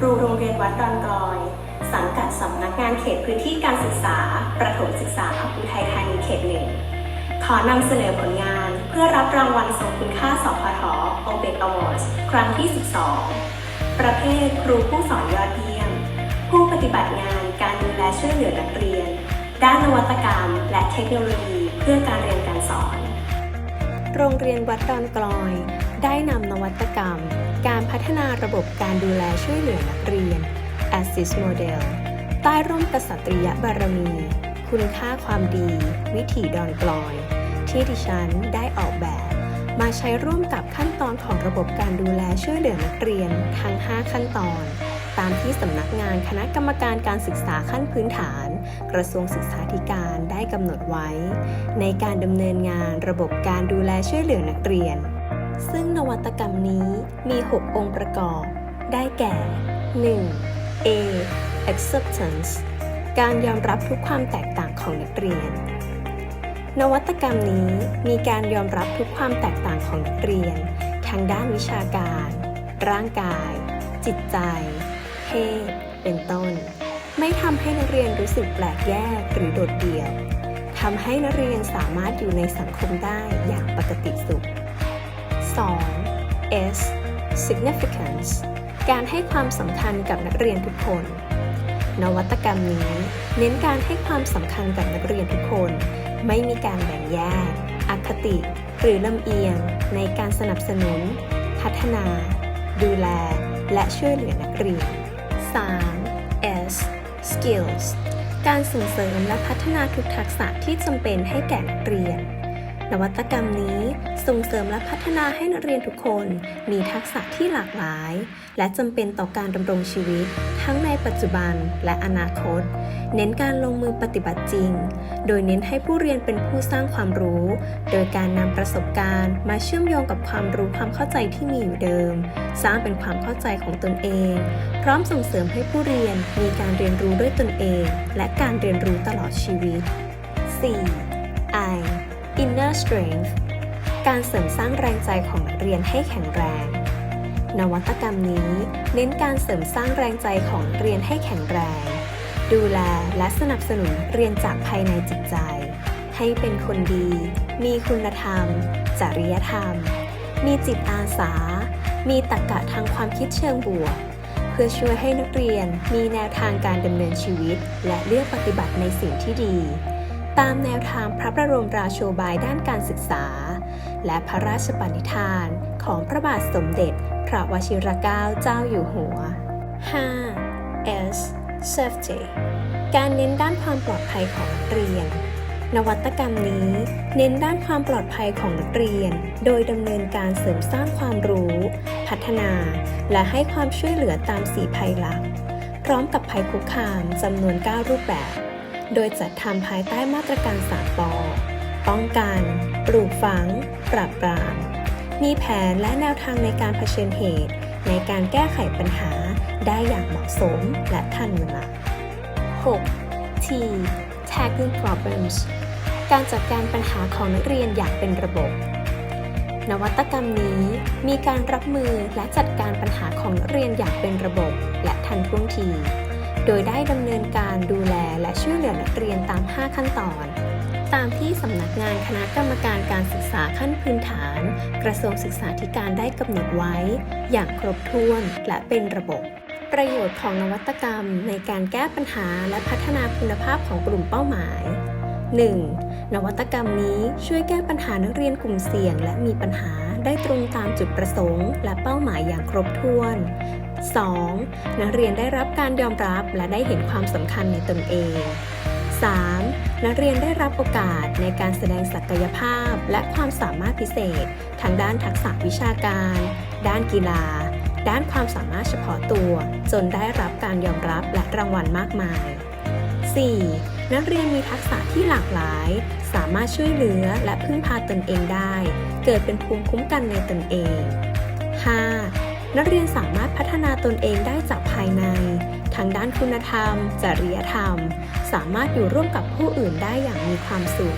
ครูโรงเรียนวัดดอนกลอย สังกัดสำนักงานเขตพื้นที่การศึกษา ประถมศึกษาอุทัยธานีเขตหนึ่งขอนำเสนอผลงานเพื่อรับรางวัลทรงคุณค่าสพท o b e t Awards ครั้งที่ 12 ประเภทครูผู้สอนยอดเยี่ยม ผู้ปฏิบัติงานการดูแลช่วยเหลือนักเรียน ด้านนวัตกรรม และเทคโนโลยีเพื่อการเรียนการสอน โรงเรียนวัดดอนกลอย ได้นำนวัตกรรม การพัฒนาระบบการดูแลช่วยเหลือนักเรียน Assist Model ใต้ร่มกษัตริยบารมี คุณค่าความดี วิถีดอนกลอย ที่ดิฉันได้ออกแบบ มาใช้ร่วมกับขั้นตอนของระบบการดูแลช่วยเหลือนักเรียนทั้ง 5 ขั้นตอน ตามที่สำนักงานคณะกรรมการการศึกษาขั้นพื้นฐาน กระทรวงศึกษาธิการได้กำหนดไว้ ในการดำเนินงานระบบการดูแลช่วยเหลือนักเรียน ซึ่งนวัตกรรมนี้มี 6 องค์ประกอบ ได้แก่ 1. A acceptance การยอมรับทุกความแตกต่างของนักเรียน นวัตกรรมนี้มีการยอมรับทุกความแตกต่างของนักเรียน ทางด้านวิชาการ ร่างกาย จิตใจ เพศ เป็นต้น ไม่ทำให้นักเรียนรู้สึกแปลกแยกหรือโดดเดี่ยวทำให้นักเรียนสามารถอยู่ในสังคมได้อย่างปกติสุข 2. S significance การให้ความสำคัญกับนักเรียนทุกคน นวัตกรรมนี้เน้นการให้ความสำคัญกับนักเรียนทุกคน ไม่มีการแบ่งแยก อคติ หรือลำเอียง ในการสนับสนุน พัฒนา ดูแล และช่วยเหลือนักเรียน 3. S skills การส่งเสริมและพัฒนาทุกทักษะที่จำเป็นให้แก่นักเรียน นวัตกรรมนี้ส่งเสริมและพัฒนาให้นักเรียนทุกคนมีทักษะที่หลากหลาย และจำเป็นต่อการดำรงชีวิต ทั้งในปัจจุบันและอนาคต เน้นการลงมือปฏิบัติจริง โดยเน้นให้ผู้เรียนเป็นผู้สร้างความรู้ โดยการนำประสบการณ์ มาเชื่อมโยงกับความรู้ความเข้าใจที่มีอยู่เดิม สร้างเป็นความเข้าใจของตนเอง พร้อมส่งเสริมให้ผู้เรียนมีการเรียนรู้ด้วยตนเอง และการเรียนรู้ตลอดชีวิต 4. I Inner Strength การเสริมสร้างแรงใจของนักเรียนให้แข็งแรง นวัตกรรมนี้เน้นการเสริมสร้างแรงใจของเรียนให้แข็งแรง ดูแลและสนับสนุนเรียนจากภายในจิตใจ ให้เป็นคนดี มีคุณธรรม จริยธรรม มีจิตอาสา มีตรรกะทางความคิดเชิงบวก เพื่อช่วยให้นักเรียนมีแนวทางการดำเนินชีวิต และเลือกปฏิบัติในสิ่งที่ดี ตามแนวทางพระบรมราโชบายด้านการศึกษา และพระราชปณิธานของพระบาทสมเด็จ พระวชิรเกล้าเจ้าอยู่หัว 5. S Safety การเน้นด้านความปลอดภัยของนักเรียน นวัตกรรมนี้ เน้นด้านความปลอดภัยของนักเรียน โดยดำเนินการเสริมสร้างความรู้ พัฒนา และให้ความช่วยเหลือตามสีภัยหลัก พร้อมกับภัยคุกคามจำนวน 9 รูปแบบ โดยจัดทำภายใต้มาตรการสามปอป้องกันปลูกฝัง ปราบปราม มีแผนและแนวทางในการเผชิญเหตุ ในการแก้ไขปัญหาได้อย่างเหมาะสมและทันเวลา 6. T tackling problems การจัดการปัญหาของนักเรียนอย่างเป็นระบบ นวัตกรรมนี้มีการรับมือและจัดการปัญหาของนักเรียนอย่างเป็นระบบและทันท่วงที โดยได้ดำเนินการดูแลและช่วยเหลือนักเรียนตาม 5 ขั้นตอน ตามที่สำนักงานคณะกรรมการการศึกษาขั้นพื้นฐาน กระทรวงศึกษาธิการได้กำหนดไว้ อย่างครบถ้วนและเป็นระบบประโยชน์ของนวัตกรรมในการแก้ปัญหาและพัฒนาคุณภาพของกลุ่มเป้าหมาย 1. นวัตกรรมนี้ช่วยแก้ปัญหานักเรียนกลุ่มเสี่ยง และมีปัญหาได้ตรงตามจุดประสงค์ และเป้าหมายอย่างครบถ้วน 2. นักเรียนได้รับการยอมรับและได้เห็นความสำคัญในตนเอง 3. นักเรียนได้รับโอกาสในการแสดงศักยภาพ และความสามารถพิเศษ ทางด้านทักษะวิชาการ ด้านกีฬา ด้านความสามารถเฉพาะตัว จนได้รับการยอมรับและรางวัลมากมาย 4. นักเรียนมีทักษะที่หลากหลาย สามารถช่วยเหลือและพึ่งพาตนเองได้ เกิดเป็นภูมิคุ้มกันในตนเอง 5. นักเรียนสามารถพัฒนาตนเองได้จากภายใน ทางด้านคุณธรรม จริยธรรม สามารถอยู่ร่วมกับผู้อื่นได้อย่างมีความสุข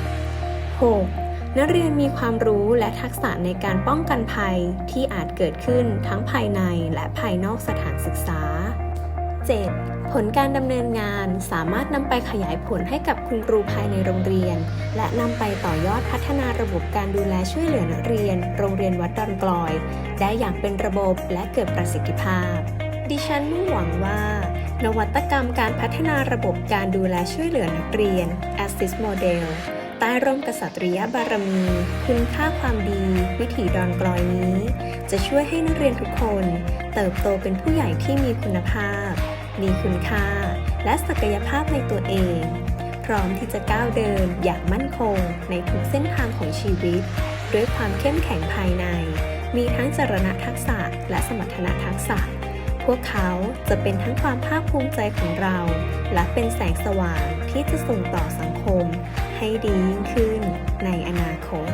6. นักเรียนมีความรู้และทักษะในการป้องกันภัยที่อาจเกิดขึ้นทั้งภายในและภายนอกสถานศึกษา 7. ผลการดำเนินงานสามารถนำไปขยายผลให้กับคุณครูภายในโรงเรียน และนำไปต่อยอดพัฒนาระบบการดูแลช่วยเหลือนักเรียน โรงเรียนวัดดอนกลอย ได้อย่างเป็นระบบและเกิดประสิทธิภาพ ดิฉันมุ่งหวังว่า นวัตกรรมการพัฒนาระบบการดูแลช่วยเหลือนักเรียน Assist Model ใต้ร่มกษัตริยบารมี คุณค่าความดี วิถีดอนกลอยนี้ จะช่วยให้นักเรียนทุกคน เติบโตเป็นผู้ใหญ่ที่มีคุณภาพ มีคุณค่า และศักยภาพในตัวเอง พร้อมที่จะก้าวเดินอย่างมั่นคงในทุกเส้นทางของชีวิต ด้วยความเข้มแข็งภายใน มีทั้งจรณะทักษะและสมรรถนะทักษะ พวกเขาจะเป็นทั้งความภาคภูมิใจของเรา และเป็นแสงสว่างที่จะส่งต่อสังคม ให้ดียิ่งขึ้นในอนาคต